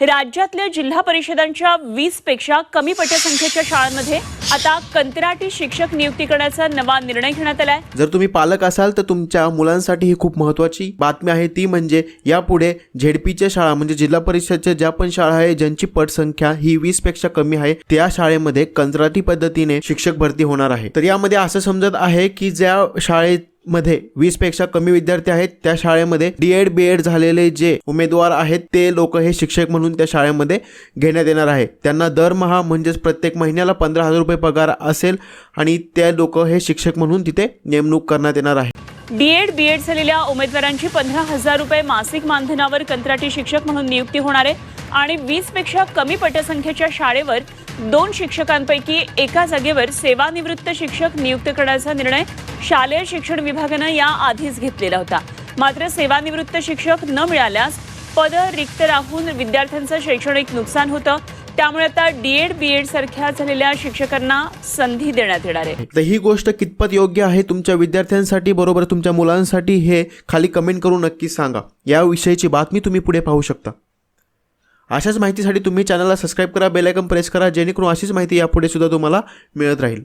राज्यातल्या जिल्हा परिषदांच्या वीसपेक्षा कमी पटसंख्येच्या शाळांमध्ये आता कंत्राटी शिक्षक नियुक्ती करण्याचा नवा निर्णय घेण्यात आलाय. जर तुम्ही पालक असाल तर तुमच्या मुलांसाठी ही खूप महत्वाची बातमी आहे. ती म्हणजे यापुढे झेडपीच्या शाळा म्हणजे जिल्हा परिषदच्या ज्या पण शाळा आहे ज्यांची पटसंख्या ही वीसपेक्षा कमी आहे त्या शाळेमध्ये कंत्राटी पद्धतीने शिक्षक भरती होणार आहे. तर यामध्ये असं समजत आहे की ज्या शाळेत मध्ये वीसपेक्षा कमी विद्यार्थी आहेत. त्या शाळेमध्ये डी एड बी एड झालेले जे उमेदवार आहेत ते लोक हे शिक्षक म्हणून त्या शाळेमध्ये घेण्यात येणार आहे. त्यांना दरमहा म्हणजेच प्रत्येक महिन्याला पंधरा हजार रुपये पगार असेल आणि त्या लोक हे शिक्षक म्हणून तिथे नेमणूक करण्यात येणार आहे. डीएड बीएड झालेल्या उमेदवारांची पंधरा हजार रुपये मासिक मानधनावर कंत्राटी शिक्षक म्हणून नियुक्ती होणार आहे. आणि वीसपेक्षा कमी पटसंख्येच्या शाळेवर दोन शिक्षकांपैकी एका जागेवर सेवानिवृत्त शिक्षक नियुक्त करण्याचा निर्णय शालेय शिक्षण विभागानं या आधीच घेतलेला होता. मात्र सेवानिवृत्त शिक्षक न मिळाल्यास पद रिक्त राहून विद्यार्थ्यांचं शैक्षणिक नुकसान होतं. त्यामुळे आता डीएड बीएड सारख्या झालेल्या शिक्षकांना संधी देण्यात येणार आहे. तर ही गोष्ट कितपत योग्य आहे तुमच्या विद्यार्थ्यांसाठी बरोबर तुमच्या मुलांसाठी हे खाली कमेंट करून नक्की सांगा. याविषयीची बातमी तुम्ही पुढे पाहू शकता. अशाच माहितीसाठी तुम्ही चॅनलला सबस्क्राईब करा बेल प्रेस करा जेणेकरून अशीच माहिती यापुढे सुद्धा तुम्हाला मिळत राहील.